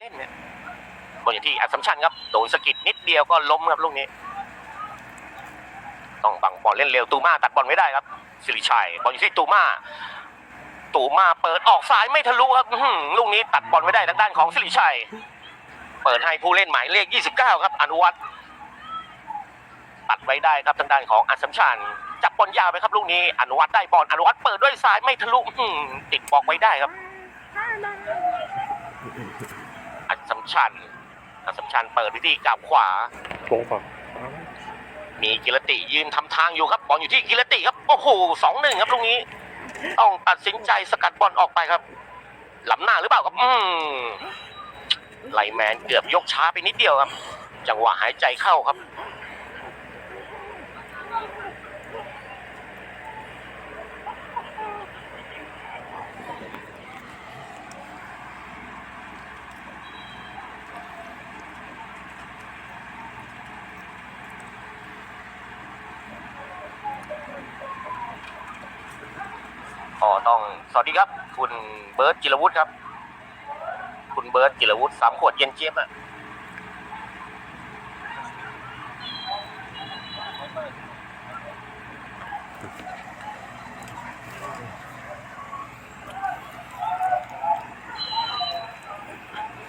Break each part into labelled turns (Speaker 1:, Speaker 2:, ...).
Speaker 1: เล่นเนี่ยบอลอยู่ที่อัศมชัญครับโดนสะกิดนิดเดียวก็ล้มครับลูกนี้ ต้องบังบอลเล่นเร็วตูมาตัดบอลไม่ได้ครับสิริชัยบอลอยู่ที่ตูมาตูมาเปิดออกซ้ายไม่ทะลุครับลูกนี้ตัดบอลไม่ได้ทางด้านของสิริชัย เปิดให้ผู้เล่นหมายเลข 29 ครับ อนุวัตรตัดไว้ได้ครับทางด้านของอัศมชัญจับบอลยาวไปครับลูกนี้ อนุวัตรได้บอลอนุวัตรเปิดด้วยซ้ายไม่ทะลุติดบอกไว้ได้ครับ ชัญอัศมชัญเปิดวิธีกลับขวา
Speaker 2: โป่งเปล่า
Speaker 1: มีกิรติยืนทำทางอยู่ครับบอลอยู่ที่กิรติครับโอ้โหสองหนึ่งครับลูกนี้ต้องตัดสินใจสกัดบอลออกไปครับหล้ำหน้าหรือเปล่าครับอืมไลแมนเกือบยกช้าไปนิดเดียวครับ จังหวะหายใจเข้าครับ ก็ต้องสวัสดีครับ คุณเบิร์ตจิรวุฒิครับ คุณเบิร์ตจิรวุฒิสามขวดเย็นเจี๊ยบอะ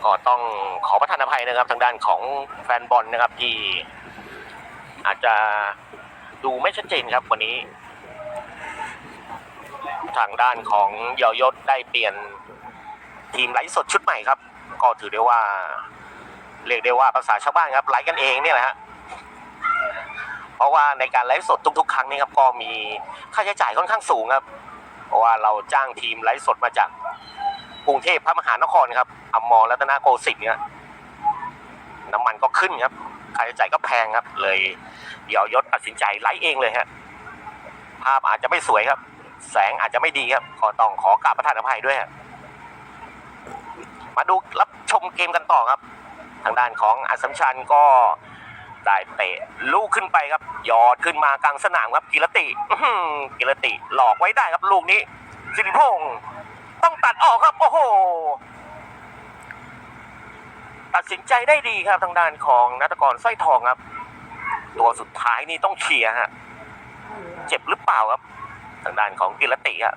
Speaker 1: ก็ต้องขอประทานอภัยนะครับ ทางด้านของแฟนบอลนะครับที่อาจจะดูไม่ชัดเจนครับวันนี้ ทางด้านของเยอยศได้เปลี่ยนทีมไลฟ์สดชุดใหม่ครับ ก็ถือได้ว่าเรียกได้ว่าภาษาชาวบ้านครับไลฟ์กันเองเนี่ยแหละฮะเพราะว่าในการไลฟ์สดทุกๆ ครั้งนี่ครับก็มีค่าใช้จ่ายค่อนข้างสูงครับ เพราะว่าเราจ้างทีมไลฟ์สดมาจากกรุงเทพพระมหานครครับอมรรัตนโกสินทร์เนี่ยน้ำมันก็ขึ้นครับค่าใช้จ่ายก็แพงครับ เลยเยอยศตัดสินใจไลฟ์เองเลยฮะภาพอาจจะไม่สวยครับ แสงอาจจะไม่ดีครับก็ต้องขอกราบประทานอภัยด้วยมาดูรับชมเกมกันต่อครับ ทางด้านของอัสสัมชัญก็ได้เตะลูกขึ้นไปครับยอดขึ้นมากลางสนามครับกิรติกิรติหลอกไว้ได้ครับลูกนี้ สิริพงศ์ต้องตัดออกครับ โอ้โหตัดสินใจได้ดีครับทางด้านของนัตกรสร้อยทองครับ ตัวสุดท้ายนี่ต้องเคลียร์ฮะเจ็บหรือเปล่าครับ ทางด้านของกิรติอะ